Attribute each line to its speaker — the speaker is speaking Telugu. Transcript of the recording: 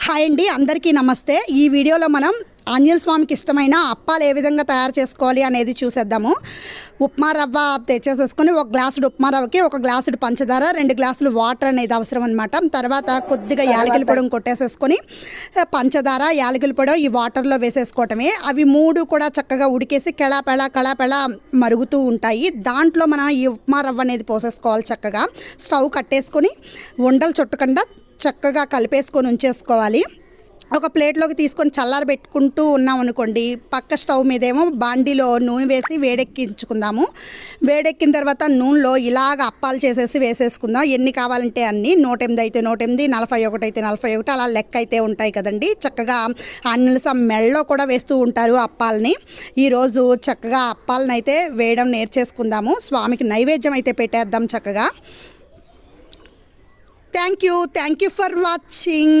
Speaker 1: హాయ్ అండి అందరికీ నమస్తే. ఈ వీడియోలో మనం ఆంజనేయ స్వామికి ఇష్టమైన అప్పాలు ఏ విధంగా తయారు చేసుకోవాలి అనేది చూసేద్దాము. ఉప్మా రవ్వ తెచ్చేసేసుకొని ఒక గ్లాసుడు ఉప్మా రవ్వకి ఒక గ్లాసుడు పంచదార రెండు గ్లాసులు వాటర్ అనేది అవసరం అనమాట తర్వాత కొద్దిగా యాలకిల పొడి కొట్టేసేసుకొని పంచదార యాలకిల పొడి ఈ వాటర్లో వేసేసుకోవటమే. అవి మూడు కూడా చక్కగా ఉడికేసి కెళాపెళ కళాపెళ మరుగుతూ ఉంటాయి. దాంట్లో మనం ఈ ఉప్మా రవ్వ అనేది పోసేసుకోవాలి చక్కగా. స్టవ్ కట్టేసుకొని ఉండలు చుట్టకుండా చక్కగా కలిపేసుకొని ఉంచేసుకోవాలి. ఒక ప్లేట్లోకి తీసుకొని చల్లార పెట్టుకుంటూ ఉన్నాం అనుకోండి పక్క స్టవ్ మీదేమో బాండీలో నూనె వేసి వేడెక్కించుకుందాము. వేడెక్కిన తర్వాత నూనెలో ఇలాగ అప్పాలు చేసేసి వేసేసుకుందాం. ఎన్ని కావాలంటే అన్ని నూట ఎనిమిది అయితే నూట ఎనిమిది నలభై ఒకటి అయితే నలభై ఒకటి అలా లెక్క అయితే ఉంటాయి కదండి. చక్కగా అన్నిసం మెళ్ళలో కూడా వేస్తూ ఉంటారు అప్పాలని. ఈరోజు చక్కగా అప్పాలను అయితే వేయడం నేర్చేసుకుందాము. స్వామికి నైవేద్యం అయితే పెట్టేద్దాం చక్కగా. Thank you thank you for watching.